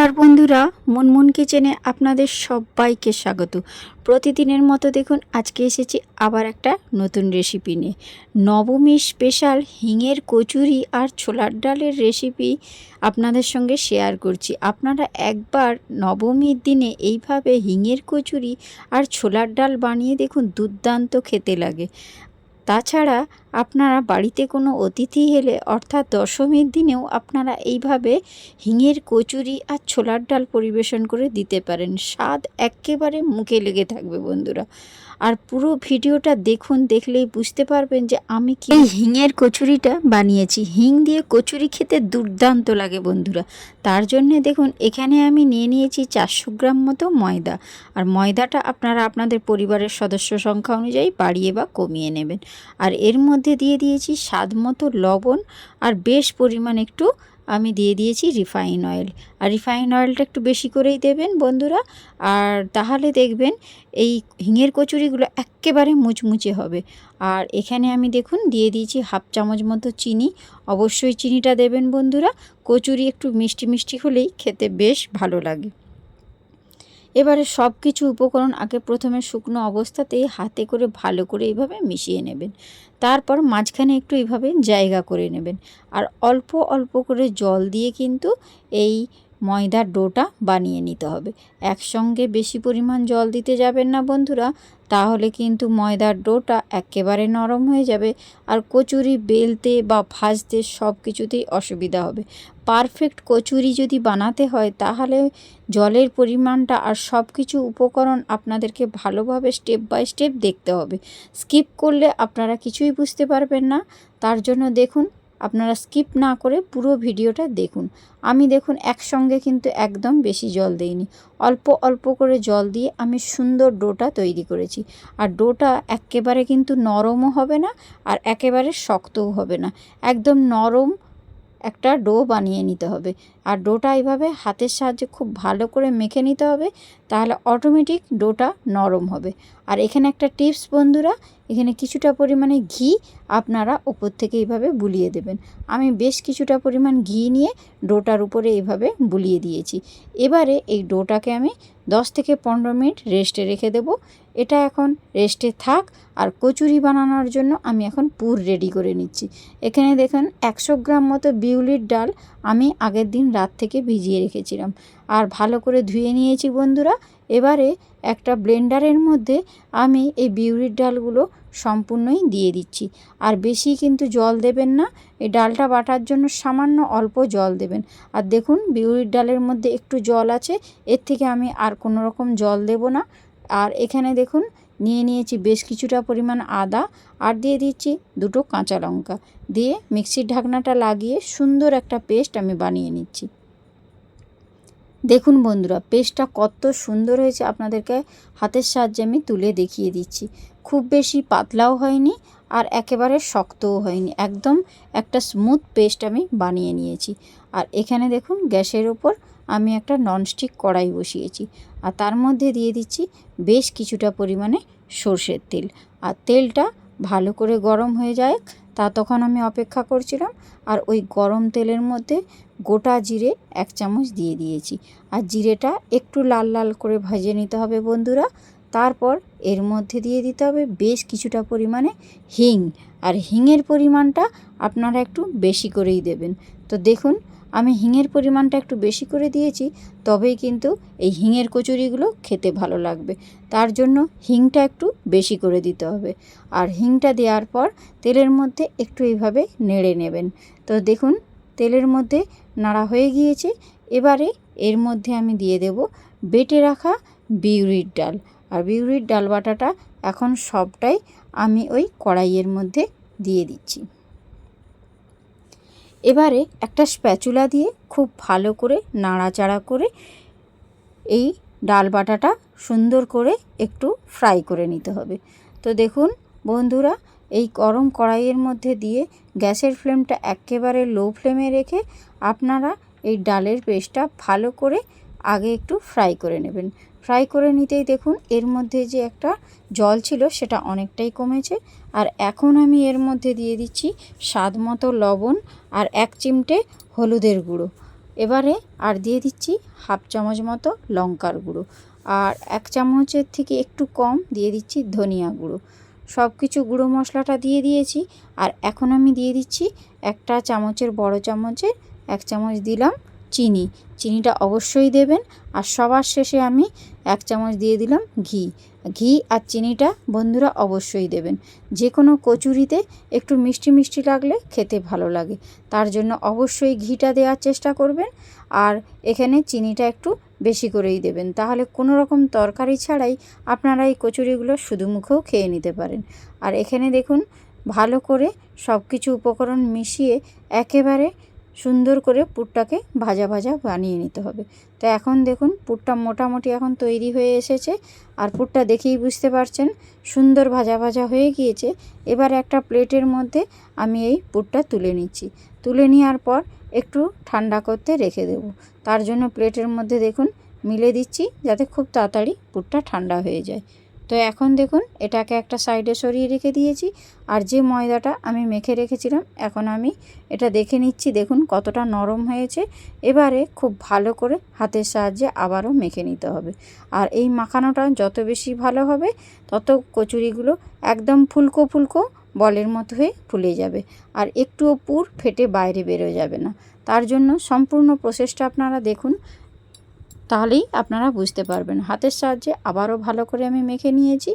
নমস্কার বন্ধুরা মুনমুন কিচেনে আপনাদের সবাইকে স্বাগত। প্রতিদিনের মতো দেখুন, আজকে এসেছি আবার একটা নতুন রেসিপি নিয়ে। নবমী স্পেশাল হিঙের কচুরি আর ছোলার ডালের রেসিপি আপনাদের সঙ্গে শেয়ার করছি। আপনারা একবার নবমীর দিনে এইভাবে হিঙের কচুরি আর ছোলার ডাল বানিয়ে দেখুন, দুর্দান্ত খেতে লাগে। তাছাড়া আপনারা বাড়িতে কোনো অতিথি এলে, অর্থাৎ দশমীর দিনেও আপনারা এইভাবে হিঙের কচুরি আর ছোলার ডাল পরিবেশন করে দিতে পারেন। স্বাদ একেবারে মুখে লেগে থাকবে বন্ধুরা। আর পুরো ভিডিওটা দেখুন, দেখলেই বুঝতে পারবেন যে আমি কি এই হিঙের কচুরিটা বানিয়েছি। হিং দিয়ে কচুরি খেতে দুর্দান্ত লাগে বন্ধুরা। তার জন্যে দেখুন, এখানে আমি নিয়ে নিয়েছি চারশো গ্রাম মতো ময়দা। আর ময়দাটা আপনারা আপনাদের পরিবারের সদস্য সংখ্যা অনুযায়ী বাড়িয়ে বা কমিয়ে নেবেন। আর এর মধ্যে দিয়ে দিয়েছি স্বাদ মতো লবণ আর বেশ পরিমাণ একটু আমি দিয়ে দিয়েছি রিফাইন অয়েল। আর রিফাইন অয়েলটা একটু বেশি করেই দেবেন বন্ধুরা। আর তাহলে দেখবেন এই হিঙের কচুরিগুলো একেবারে মুচমুচে হবে। আর এখানে আমি দেখুন দিয়ে দিয়েছি হাফ চামচ মতো চিনি। অবশ্যই চিনিটা দেবেন বন্ধুরা। কচুরি একটু মিষ্টি মিষ্টি হলেই খেতে বেশ ভালো লাগে। এবারে সব কিছু উপকরণ আগে প্রথমে শুকনো অবস্থাতেই হাতে করে ভালো করে এইভাবে মিশিয়ে নেবেন। তারপর মাঝখানে একটু এইভাবে জায়গা করে নেবেন। আর অল্প অল্প করে জল দিয়ে কিন্তু এই ময়দার ডোটা বানিয়ে নিতে হবে। একসঙ্গে বেশি পরিমাণ জল দিতে যাবেন না বন্ধুরা, তাহলে কিন্তু ময়দার ডোটা একেবারে নরম হয়ে যাবে আর কচুরি বেলতে বা ভাজতে সব কিছুতেই অসুবিধা হবে। পারফেক্ট কচুরি যদি বানাতে হয়, তাহলে জলের পরিমাণটা আর সব কিছু উপকরণ আপনাদেরকে ভালোভাবে স্টেপ বাই স্টেপ দেখতে হবে। স্কিপ করলে আপনারা কিছুই বুঝতে পারবেন না। তার জন্য দেখুন আপনারা স্কিপ না করে পুরো ভিডিওটা দেখুন। আমি দেখুন একসঙ্গে কিন্তু একদম বেশি জল দেইনি। অল্প অল্প করে জল দিয়ে আমি সুন্দর ডোটা তৈরি করেছি। আর ডোটা একেবারে কিন্তু নরমও হবে না আর একেবারে শক্তও হবে না। একদম নরম একটা ডো বানিয়ে নিতে হবে। আর ডোটা এইভাবে হাতের সাহায্যে খুব ভালো করে মেখে নিতে হবে, তাহলে অটোমেটিক ডোটা নরম হবে। আর এখানে একটা টিপস বন্ধুরা, এখানে কিছুটা পরিমাণে ঘি আপনারা ওপর থেকে এইভাবে বুলিয়ে দেবেন। আমি বেশ কিছুটা পরিমাণ ঘি নিয়ে ডোটার উপরে এইভাবে বুলিয়ে দিয়েছি। এবারে এই ডোটাকে আমি দশ থেকে পনেরো মিনিট রেস্টে রেখে দেব। এটা এখন রেস্টে থাক, আর কচুরি বানানোর জন্য আমি এখন পুর রেডি করে নিচ্ছি। এখানে দেখুন, একশো গ্রাম মতো বিউলির ডাল আমি আগের দিন রাত থেকে ভিজিয়ে রেখেছিলাম। আর ভালো করে ধুয়ে নিয়েছি বন্ধুরা, এবারে একটা ব্লেন্ডারের মধ্যে আমি এই বিউলির ডালগুলো সম্পূর্ণই দিয়ে দিচ্ছি। আর বেশি কিন্তু জল দেবেন না, এই ডালটা বাটার জন্য সামান্য অল্প জল দেবেন। আর দেখুন, বিউলির ডালের মধ্যে একটু জল আছে, এর থেকে আমি আর কোনো রকম জল দেব না। আর এখানে দেখুন, নিয়ে নিয়েছি বেশ কিছুটা পরিমাণ আদা আর দিয়ে দিচ্ছি দুটো কাঁচা লঙ্কা। দিয়ে মিক্সির ঢাকনাটা লাগিয়ে সুন্দর একটা পেস্ট আমি বানিয়ে নিচ্ছি। দেখুন বন্ধুরা, পেস্টটা কত সুন্দর হয়েছে আপনাদেরকে হাতের সাহায্যে আমি তুলে দেখিয়ে দিচ্ছি। খুব বেশি পাতলাও হয়নি আর একেবারে শক্তও হয়নি। একদম একটা স্মুথ পেস্ট আমি বানিয়ে নিয়েছি। আর এখানে দেখুন, গ্যাসের ওপর আমি একটা ননস্টিক কড়াই বসিয়েছি। আর তার মধ্যে দিয়ে দিচ্ছি বেশ কিছুটা পরিমাণে সর্ষের তেল। আর তেলটা ভালো করে গরম হয়ে যায়, তা তখন আমি অপেক্ষা করছিলাম আর ওই গরম তেলের মধ্যে গোটা জিরে এক চামচ দিয়ে দিয়েছি। আর জিরেটা একটু লাল লাল করে ভেজে নিতে হবে বন্ধুরা, তারপর এর মধ্যে দিয়ে দিতে হবে বেশ কিছুটা পরিমাণে হিং। আর হিংয়ের পরিমাণটা আপনারা একটু বেশি করেই দেবেন। তো দেখুন আমি হিঙের পরিমাণটা একটু বেশি করে দিয়েছি, তবেই কিন্তু এই হিঙের কচুরিগুলো খেতে ভালো লাগবে। তার জন্য হিংটা একটু বেশি করে দিতে হবে। আর হিংটা দেওয়ার পর তেলের মধ্যে একটু এইভাবে নেড়ে নেবেন। তো দেখুন, তেলের মধ্যে নাড়া হয়ে গিয়েছে। এবারে এর মধ্যে আমি দিয়ে দেব বেটে রাখা বিউরির ডাল। আর বিউরির ডাল বাটাটা এখন সবটাই আমি ওই কড়াইয়ের মধ্যে দিয়ে দিচ্ছি। এবারে একটা স্প্যাচুলা দিয়ে খুব ভালো করে নাড়াচাড়া করে এই ডাল বাটাটা সুন্দর করে একটু ফ্রাই করে নিতে হবে। তো দেখুন বন্ধুরা, এই গরম কড়াইয়ের মধ্যে দিয়ে গ্যাসের ফ্লেমটা একেবারে লো ফ্লেমে রেখে আপনারা এই ডালের পেস্টটা ভালো করে আগে একটু ফ্রাই করে নেবেন। ফ্রাই করে নিতেই দেখুন, এর মধ্যে যে একটা জল ছিল সেটা অনেকটাই কমেছে। আর এখন আমি এর মধ্যে দিয়ে দিচ্ছি স্বাদ মতো লবণ আর এক চিমটে হলুদের গুঁড়ো। এবারে আর দিয়ে দিচ্ছি হাফ চামচ মতো লঙ্কার গুঁড়ো। আর এক চামচের থেকে একটু কম দিয়ে দিচ্ছি ধনিয়া গুঁড়ো। সব কিছু গুঁড়ো মশলাটা দিয়ে দিয়েছি। আর এখন আমি দিয়ে দিচ্ছি একটা চামচের বড় চামচের এক চামচ দিলাম চিনি। চিনিটা অবশ্যই দেবেন। আর সবার শেষে আমি এক চামচ দিয়ে দিলাম ঘি। ঘি আর চিনিটা বন্ধুরা অবশ্যই দেবেন। যে কোনো কচুরিতে একটু মিষ্টি মিষ্টি লাগলে খেতে ভালো লাগে। তার জন্য অবশ্যই ঘিটা দেওয়ার চেষ্টা করবেন। আর এখানে চিনিটা একটু বেশি করেই দেবেন। তাহলে কোনো রকম তরকারি ছাড়াই আপনারা এই কচুরিগুলো শুধু মুখেও খেয়ে নিতে পারেন। আর এখানে দেখুন, ভালো করে সব কিছু উপকরণ মিশিয়ে একেবারে সুন্দর করে পুরটাকে ভাজা ভাজা বানিয়ে নিতে হবে। তো এখন দেখুন, পুরটা মোটামুটি এখন তৈরি হয়ে এসেছে আর পুরটা দেখেই বুঝতে পারছেন, সুন্দর ভাজা ভাজা হয়ে গিয়েছে। এবার একটা প্লেটের মধ্যে আমি এই পুরটা তুলে নিচ্ছি। তুলে নেওয়ার পর একটু ঠান্ডা করতে রেখে দেব। তার জন্য প্লেটের মধ্যে দেখুন, মিলে দিচ্ছি যাতে খুব তাড়াতাড়ি পুরটা ঠান্ডা হয়ে যায়। তো এখন দেখুন, এটাকে একটা সাইডে সরিয়ে রেখে দিয়েছি। আর যে ময়দাটা আমি মেখে রেখেছিলাম, এখন আমি এটা দেখে নিচ্ছি, দেখুন কতটা নরম হয়েছে। এবারে খুব ভালো করে হাতের সাহায্যে আবারও মেখে নিতে হবে। আর এই মাখানোটা যত বেশি ভালো হবে, তত কচুরিগুলো একদম ফুলকো ফুলকো বলের মতো হয়ে ফুলে যাবে। আর একটুও পুর ফেটে বাইরে বেরো যাবে না। তার জন্য সম্পূর্ণ প্রসেসটা আপনারা দেখুন তাহলেই আপনারা বুঝতে পারবেন। হাতের সাহায্যে আবারও ভালো করে আমি মেখে নিয়েছি।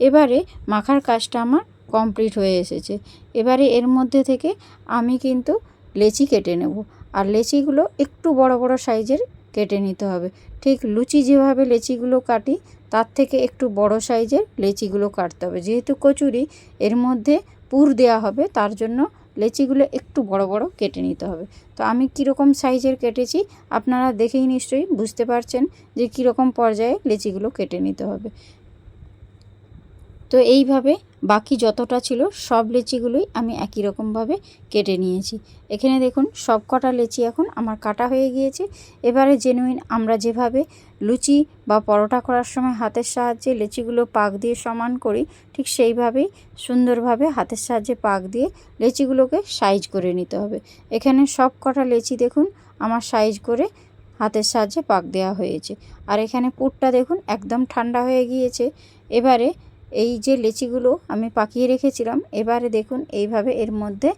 এবারে মাখার কাজটা আমার কমপ্লিট হয়ে এসেছে। এবারে এর মধ্যে থেকে আমি কিন্তু লেচি কেটে নেব। আর লেচিগুলো একটু বড় বড় সাইজের কেটে নিতে হবে। ঠিক লুচি যেভাবে লেচিগুলো কাটি, তার থেকে একটু বড় সাইজের লেচিগুলো কাটতে হবে। যেহেতু কচুরি, এর মধ্যে পুর দেওয়া হবে, তার জন্য লেচিগুলো একটু বড় বড় কেটে নিতে হবে। তো আমি কীরকম সাইজের কেটেছি আপনারা দেখেই নিশ্চয়ই বুঝতে পারছেন যে কীরকম পর্যায়ে লেচিগুলো কেটে নিতে হবে। তো এইভাবে বাকি যতটা ছিল সব লেচিগুলোই আমি একই রকমভাবে কেটে নিয়েছি। এখানে দেখুন সব কটা লেচি এখন আমার কাটা হয়ে গিয়েছে। এবারে জেনুইন আমরা যেভাবে লুচি বা পরোটা করার সময় হাতের সাহায্যে লেচিগুলো পাক দিয়ে সমান করি, ঠিক সেইভাবেই সুন্দরভাবে হাতের সাহায্যে পাক দিয়ে লেচিগুলোকে সাইজ করে নিতে হবে। এখানে সব কটা লেচি দেখুন আমার সাইজ করে হাতের সাহায্যে পাক দেওয়া হয়েছে। আর এখানে পুরটা দেখুন একদম ঠান্ডা হয়ে গিয়েছে। এবারে এই যে লেচিগুলো আমি পাকিয়ে রেখেছিলাম, এবারে দেখুন এইভাবে এর মধ্যে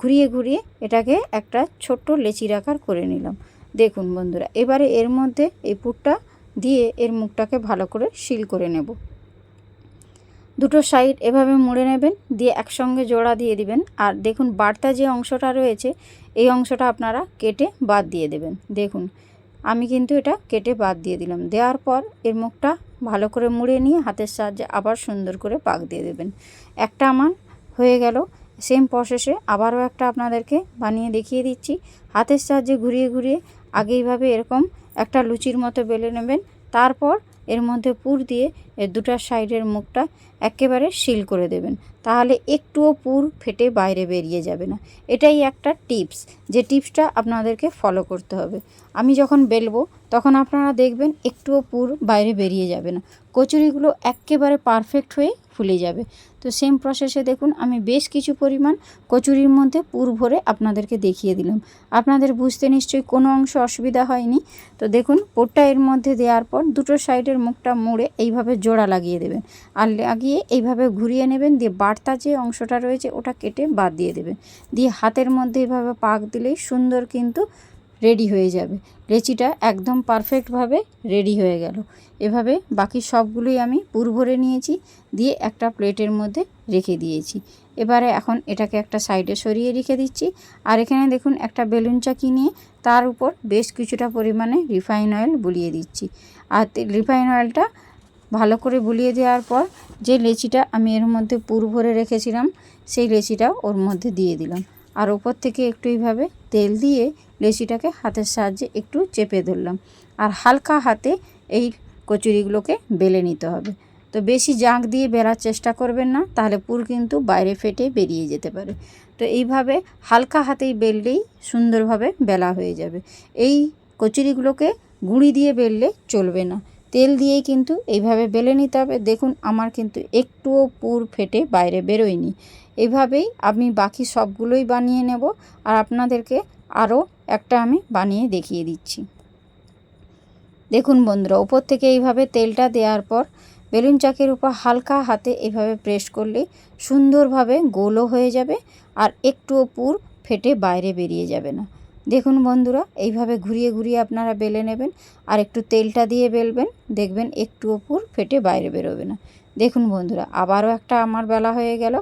ঘুরিয়ে ঘুরিয়ে এটাকে একটা ছোট্ট লেচির আকার করে নিলাম। দেখুন বন্ধুরা, এবারে এর মধ্যে এই পুরটা দিয়ে এর মুখটাকে ভালো করে শিল করে নেব। দুটো সাইড এভাবে মুড়ে নেবেন, দিয়ে একসঙ্গে জোড়া দিয়ে দিবেন। আর দেখুন বার্তা যে অংশটা রয়েছে, এই অংশটা আপনারা কেটে বাদ দিয়ে দেবেন। দেখুন আমি কিন্তু এটা কেটে বাদ দিয়ে দিলাম। দেওয়ার পর এর মুখটা ভালো করে মুড়ে নিয়ে হাতের সাহায্যে আবার সুন্দর করে পাক দিয়ে দেবেন। একটা আমার হয়ে গেল। সেম প্রসেসে আবারও একটা আপনাদেরকে বানিয়ে দেখিয়ে দিচ্ছি। হাতের সাহায্যে ঘুরিয়ে ঘুরিয়ে আগেইভাবে এরকম একটা লুচির মতো বেলে নেবেন। তারপর এর মধ্যে পুর দিয়ে এর দুটার সাইডের মুখটা একেবারে সিল করে দেবেন। তাহলে একটুও পুর ফেটে বাইরে বেরিয়ে যাবে না। এটাই একটা টিপস, যে টিপসটা আপনাদেরকে ফলো করতে হবে। আমি যখন বেলবো, তখন আপনারা দেখবেন একটুও পুর বাইরে বেরিয়ে যাবে না। কচুরিগুলো একেবারে পারফেক্ট হয়ে ফুলে যাবে। তো সেম প্রসেসে দেখুন, আমি বেশ কিছু পরিমাণ কচুরির মধ্যে পুর ভরে আপনাদেরকে দেখিয়ে দিলাম। আপনাদের বুঝতে নিশ্চয়ই কোনো অংশ অসুবিধা হয়নি। তো দেখুন, পোরটা এর মধ্যে দেওয়ার পর দুটো সাইডের মুখটা মুড়ে এইভাবে জোড়া লাগিয়ে দেবেন। আর লাগিয়ে এইভাবে ঘুরিয়ে নেবেন, দিয়ে বার্তা যে অংশটা রয়েছে ওটা কেটে বাদ দিয়ে দেবেন। দিয়ে হাতের মধ্যে এইভাবে পাক দিলেই সুন্দর কিন্তু রেডি হয়ে যাবে। লেচিটা একদম পারফেক্টভাবে রেডি হয়ে গেল। এভাবে বাকি সবগুলোই আমি পুর ভরে নিয়েছি, দিয়ে একটা প্লেটের মধ্যে রেখে দিয়েছি। এবারে এখন এটাকে একটা সাইডে সরিয়ে রেখে দিচ্ছি। আর এখানে দেখুন একটা বেলুন চাকি নিয়ে তার উপর বেশ কিছুটা পরিমাণে রিফাইন অয়েল বুলিয়ে দিচ্ছি। আর রিফাইন অয়েলটা ভালো করে বুলিয়ে দেওয়ার পর যে লেচিটা আমি এর মধ্যে পুর ভরে রেখেছিলাম, সেই লেচিটা ওর মধ্যে দিয়ে দিলাম। আর ওপর থেকে একটু এইভাবে তেল দিয়ে লেচিটাকে হাতের সাহায্যে একটু চেপে ধরলাম। আর হালকা হাতে এই কচুরিগুলোকে বেলে নিতে হবে। তো বেশি জাঁক দিয়ে বেলার চেষ্টা করবেন না, তাহলে পুর কিন্তু বাইরে ফেটে বেরিয়ে যেতে পারে। তো এইভাবে হালকা হাতেই বেললেই সুন্দরভাবে বেলা হয়ে যাবে। এই কচুরিগুলোকে গুঁড়ি দিয়ে বেললে চলবে না। তেল দিয়েই কিন্তু এইভাবে বেলে নিতে হবে। দেখুন, আমার কিন্তু একটুও পুর ফেটে বাইরে বেরোয়নি। এভাবেই আমি বাকি সবগুলোই বানিয়ে নেব আর আপনাদেরকে আরও একটা আমি বানিয়ে দেখিয়ে দিচ্ছি। দেখুন বন্ধুরা ওপর থেকে এইভাবে তেলটা দেওয়ার পর বেলুন চাকের উপর হালকা হাতে এভাবে প্রেস করলে সুন্দরভাবে গোলও হয়ে যাবে আর একটুও পুর ফেটে বাইরে বেরিয়ে যাবে না। দেখুন বন্ধুরা, এইভাবে ঘুরিয়ে ঘুরিয়ে আপনারা বেলে নেবেন আর একটু তেলটা দিয়ে বেলবেন, দেখবেন একটুও পুর ফেটে বাইরে বেরোবে না। দেখুন বন্ধুরা, আবারও একটা আমার বেলা হয়ে গেল।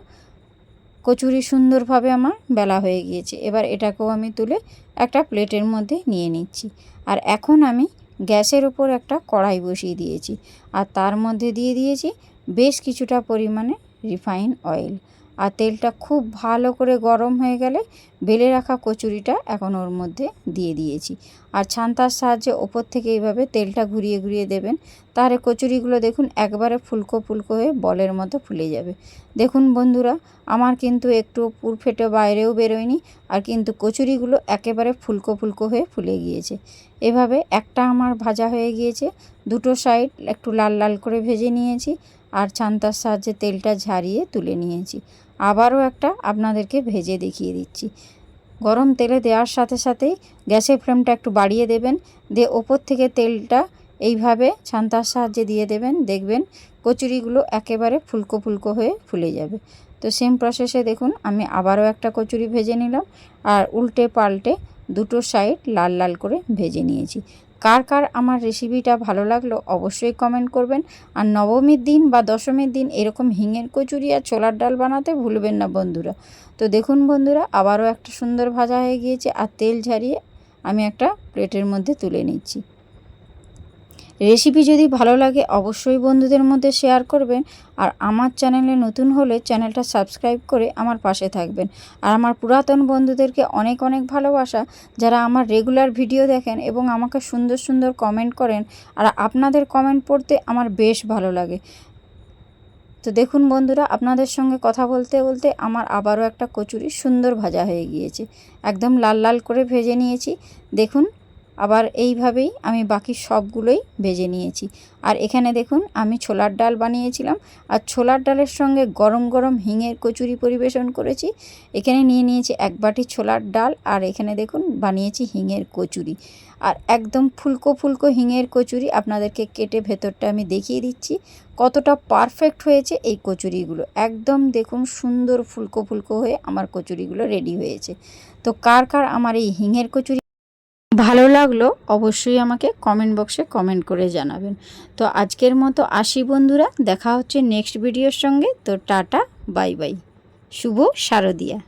কচুরি সুন্দরভাবে আমার বেলা হয়ে গিয়েছে। এবার এটাকেও আমি তুলে একটা প্লেটের মধ্যে নিয়ে নিচ্ছি। আর এখন আমি গ্যাসের উপর একটা কড়াই বসিয়ে দিয়েছি। আর তার মধ্যে দিয়ে দিয়েছি বেশ কিছুটা পরিমাণে রিফাইন অয়েল। আর তেলটা খুব ভালো করে গরম হয়ে গেলে বেলে রাখা কচুরিটা এখন ওর মধ্যে দিয়ে দিয়েছি। আর ছান্তার সাহায্যে ওপর থেকে এইভাবে তেলটা ঘুরিয়ে ঘুরিয়ে দেবেন। তাহলে কচুরিগুলো দেখুন একবারে ফুলকো ফুলকো হয়ে বলের মতো ফুলে যাবে। দেখুন বন্ধুরা, আমার কিন্তু একটু পুর ফেটে বাইরেও বেরোয়নি আর কিন্তু কচুরিগুলো একেবারে ফুলকো ফুলকো হয়ে ফুলে গিয়েছে। এভাবে একটা আমার ভাজা হয়ে গিয়েছে, দুটো সাইড একটু লাল লাল করে ভেজে নিয়েছি। আর ছান্তার সাহায্যে তেলটা ঝারিয়ে তুলে নিয়েছি। আবারও একটা আপনাদেরকে ভেজে দেখিয়ে দিচ্ছি। গরম তেলে দেওয়ার সাথে সাথেই গ্যাসের ফ্লেমটা একটু বাড়িয়ে দেবেন। দিয়ে ওপর থেকে তেলটা এইভাবে ছান্তার সাহায্যে দিয়ে দেবেন। দেখবেন কচুরিগুলো একেবারে ফুলকো ফুলকো হয়ে ফুলে যাবে। তো সেম প্রসেসে দেখুন, আমি আবারও একটা কচুরি ভেজে নিলাম। আর উল্টে পাল্টে দুটো সাইড লাল লাল করে ভেজে নিয়েছি। কার কার আমার রেসিপিটা ভালো লাগল অবশ্যই কমেন্ট করবেন। আর নবমীর দিন বা দশমীর দিন এরকম হিঙের কচুরি আর ছোলার ডাল বানাতে ভুলবেন না বন্ধুরা। তো দেখুন বন্ধুরা, আবারও একটা সুন্দর ভাজা হয়ে গিয়েছে আর তেল ঝারিয়ে আমি একটা প্লেটের মধ্যে তুলে নিচ্ছি। রেসিপি যদি ভালো লাগে, অবশ্যই বন্ধুদের মধ্যে শেয়ার করবেন। আর আমার চ্যানেলে নতুন হলে চ্যানেলটা সাবস্ক্রাইব করে আমার পাশে থাকবেন। আর আমার পুরাতন বন্ধুদেরকে অনেক অনেক ভালোবাসা। যারা আমার রেগুলার ভিডিও দেখেন এবং আমাকে সুন্দর সুন্দর কমেন্ট করেন, আর আপনাদের কমেন্ট পড়তে আমার বেশ ভালো লাগে। তো দেখুন বন্ধুরা, আপনাদের সঙ্গে কথা বলতে বলতে আমার আবারও একটা কচুরি সুন্দর ভাজা হয়ে গিয়েছে। একদম লাল লাল করে ভেজে নিয়েছি। দেখুন আবার এইভাবেই আমি বাকি সবগুলোই ভেজে নিয়েছি। আর এখানে দেখুন, আমি ছোলার ডাল বানিয়েছিলাম। আর ছোলার ডালের সঙ্গে গরম গরম হিঙের কচুরি পরিবেশন করেছি। এখানে নিয়ে নিয়েছি এক বাটি ছোলার ডাল আর এখানে দেখুন, বানিয়েছি হিঙের কচুরি। আর একদম ফুলকো ফুলকো হিঙের কচুরি আপনাদেরকে কেটে ভেতরটা আমি দেখিয়ে দিচ্ছি। কতটা পারফেক্ট হয়েছে এই কচুরিগুলো। একদম দেখুন, সুন্দর ফুলকো ফুলকো হয়ে আমার কচুরিগুলো রেডি হয়েছে। তো কার কার আমার এই হিঙের কচুরি ভালো লাগল, অবশ্যই আমাকে কমেন্ট বক্সে কমেন্ট করে জানাবেন। তো আজকের মতো আসি বন্ধুরা, দেখা হচ্ছে নেক্সট ভিডিওর সঙ্গে। তো টাটা বাই বাই শুভ শারদিয়া।